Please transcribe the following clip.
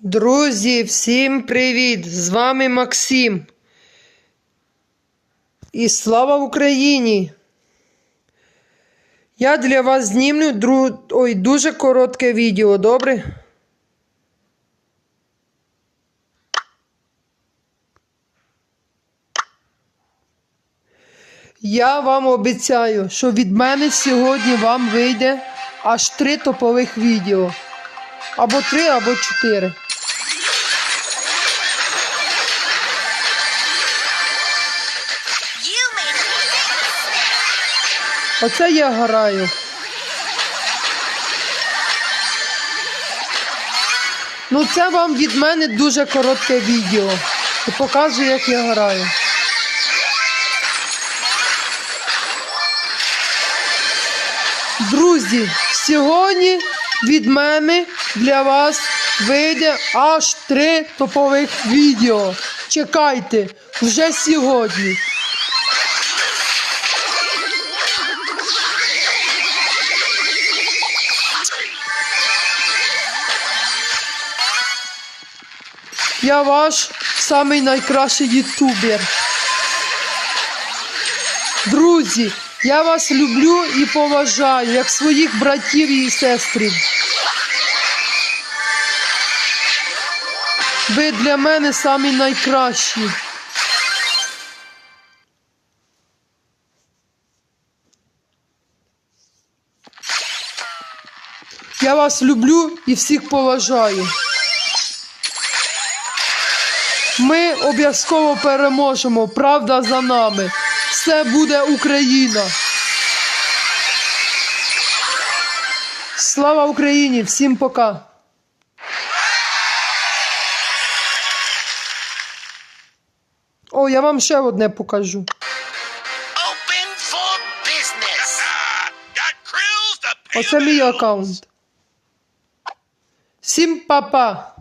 Друзі, всім привіт! З вами Максим. І слава Україні! Я для вас знімлю дру... Ой, дуже коротке відео, добре? Я вам обіцяю, що від мене сьогодні вам вийде аж три топових відео. Або три, або чотири. Оце я граю. Ну, це вам від мене дуже коротке відео. І показую, як я граю. Друзі, сьогодні від мене для вас вийде аж три топових відео. Чекайте, вже сьогодні. Я ваш самий найкращий ютубер. Друзі, я вас люблю і поважаю, як своїх братів і сестрів. Ви для мене самі найкращі. Я вас люблю і всіх поважаю. Ми обов'язково переможемо. Правда за нами. Все буде Україна. Слава Україні! Всім пока! О, я вам ще одне покажу. Оце мій аккаунт. Всім па-па!